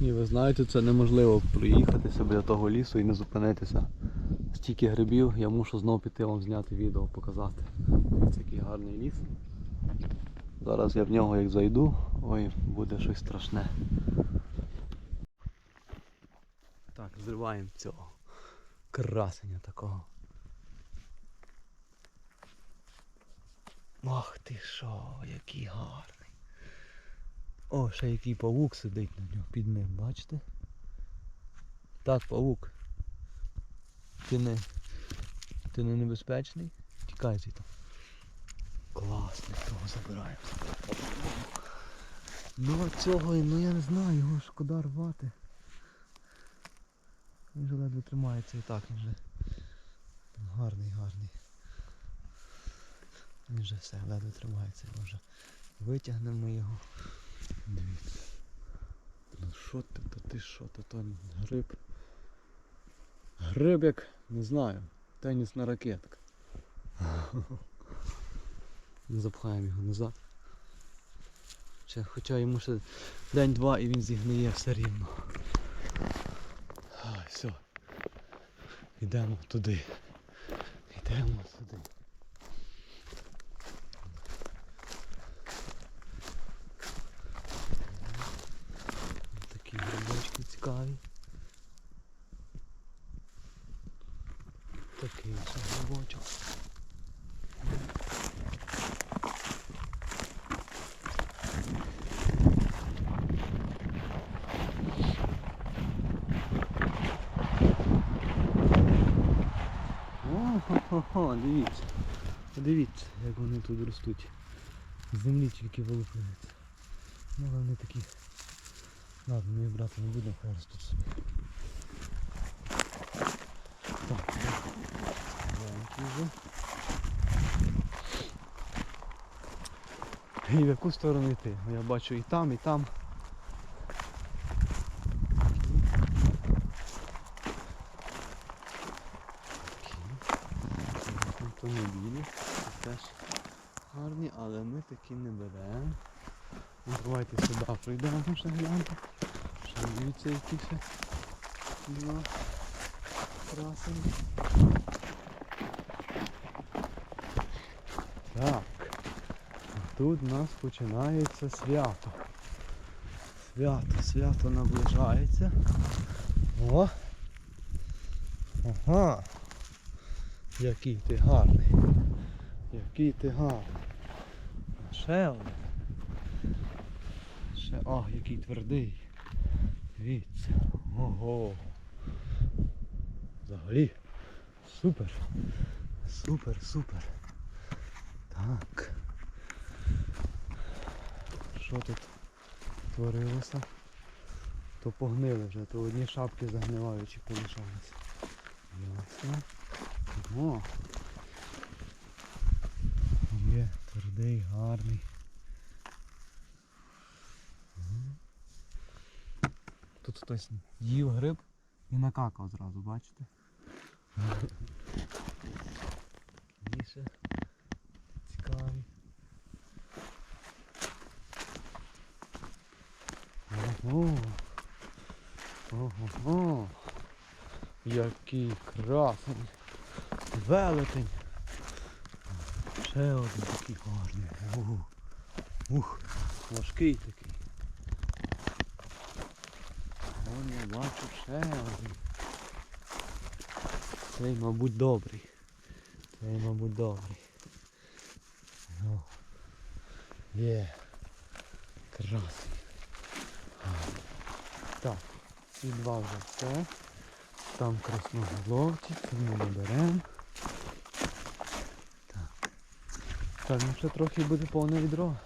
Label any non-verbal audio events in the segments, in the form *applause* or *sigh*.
І ви знаєте, це неможливо проїхатися біля того лісу і не зупинитися. Стільки грибів, я мушу знову піти вам зняти відео, показати. Дивіться, який гарний ліс. Зараз я в нього як зайду, ой, буде щось страшне. Так, зриваємо цього красення такого. Ах ти що, який гарний. О, ще який павук сидить на нього під ним, бачите? Так, павук. Ти не. Ти не небезпечний? Тікай звідти. Класний, того забираємо. Ну а цього, ну я не знаю, його шкода рвати. Він же ледве тримається і так, він же гарний, гарний. Він же все, ледве тримається, вже витягнемо його. Дивіться. Ну що ти, то ти що, то то гриб. Гриб як, не знаю, тенісна ракетка. *laughs* Ми запхаємо його назад. Ще, хоча йому ще день-два і він зігниє все рівно. Ай, все. Йдемо туди. Йдемо туди. Ось Такі грибочки цікаві. Такий грибочок. О-хо-хо, дивіться. Подивіться, як вони тут ростуть. З землі тільки вилупляються. Ну вони такі. Ладно, ми брати не будемо, хай ростуть собі. Так, маленький вже. І в яку сторону йти? Ну, Я бачу і там, і там. Автомобілі теж гарні, але ми такі не беремо. Ну, Давайте сюди пройдемо ще гляньте. Ще дивіться які два. Так. Тут у нас починається свято. Свято, свято наближається. О! Ага! Який ти гарний. Який ти гарний. Ще один. Ще, а, який твердий. Дивіться. Ого. Взагалі. Супер. Супер, супер. Що тут творилося? То погнили вже, то одні шапки загниваючі полишалися. Ясно. О. Є твердий, гарний. Тут хтось їв гриб і накакав зразу, бачите? Більше *laughs* цікаві. Ого. Ого. Який красний. Велетень. Ще один такий гарний. Ух, Ух, важкий такий. Вон я бачу ще один. Цей, мабуть, добрий. Цей, мабуть, добрий. О, Є. Красний. Гарний. Так, ці два вже все. Там красноголовці, це ми не беремо. Так. Так, ну ще трохи буде повне відро.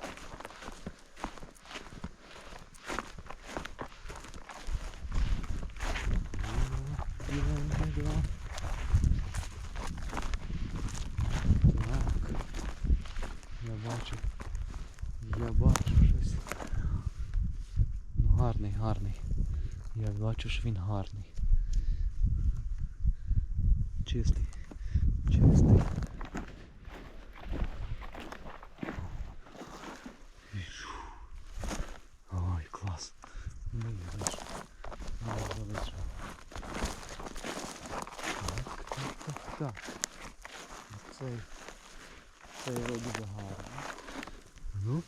Ну, гарний, гарний. Я бачу, що він гарний. Чистий. Чистий. Ой, клас. Ну і ну, Так, так, так, так. Цей, цей дуже гарний. Ну,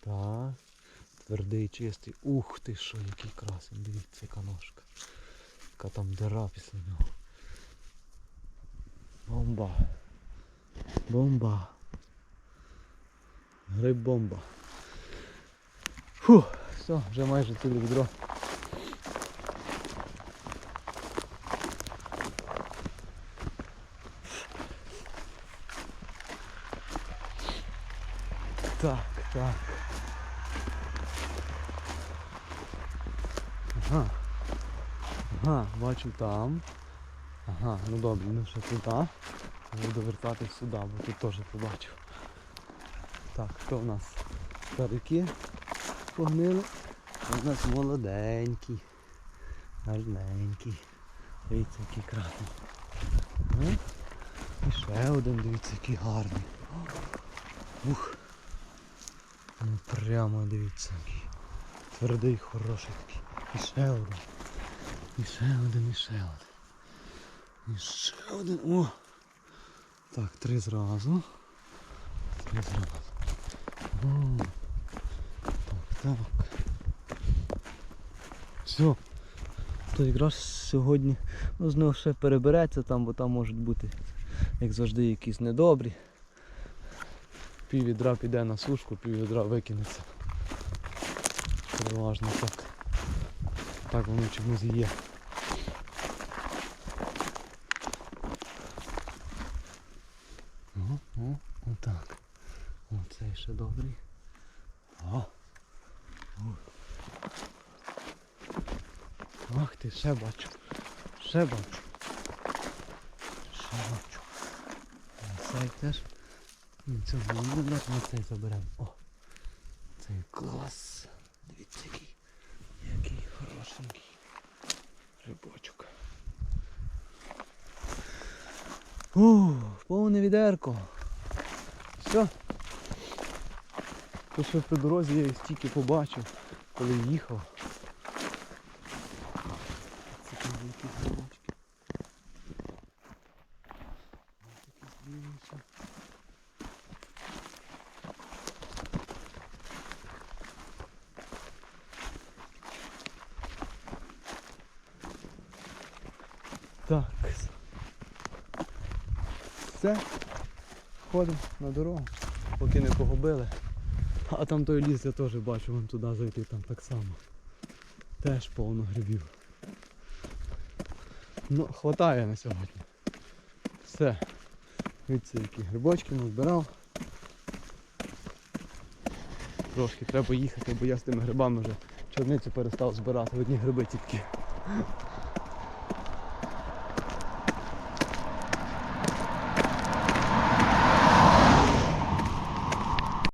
так. Твердий, чистий. Ух ти що, який красень. Яка. Там дира після нього. Бомба. Бомба. Гриб бомба. Фу, все, вже майже ціле відро. Так, так. Ага. Ага, бачу там. Ага, ну добре, ну ще туди. Буду вертатись сюди, бо тут теж побачив. Так, що в нас? Старики погнили. А У нас молоденький. Гарненький. Дивіться, який красний. І ще один, дивіться, який гарний. Ух. Ну прямо дивіться, який. Твердий, хороший такий. І ще один. І один, і один. І один. О! Так, три зразу. Три зразу. О. Так, так. Все. То якраз сьогодні ну, знову ще перебереться там, бо там можуть бути, як завжди, якісь недобрі. Пів відра піде на сушку, пів відра викинеться. Переважно так. Так воно чомусь і є. О, о, отак. О, цей ще добрий. О. Ах ти, ще бачу. Ще бачу. Ще бачу. Цей теж. Цього не ми цей заберемо. О! Цей клас. Дивіться який. Який хорошенький. Рибочок. О, повне відерко. Все. То що по дорозі я стільки побачив, коли їхав. Це там якісь грибочки. Ось такі збільші. Так. Все. Ходимо на дорогу, поки не погубили. А там той ліс я теж бачу, вон туди зайти там так само. Теж повно грибів. Ну, хватає на сьогодні. Все. Дивіться, які грибочки назбирав. Трошки треба їхати, бо я з тими грибами вже чорницю перестав збирати, одні гриби тільки.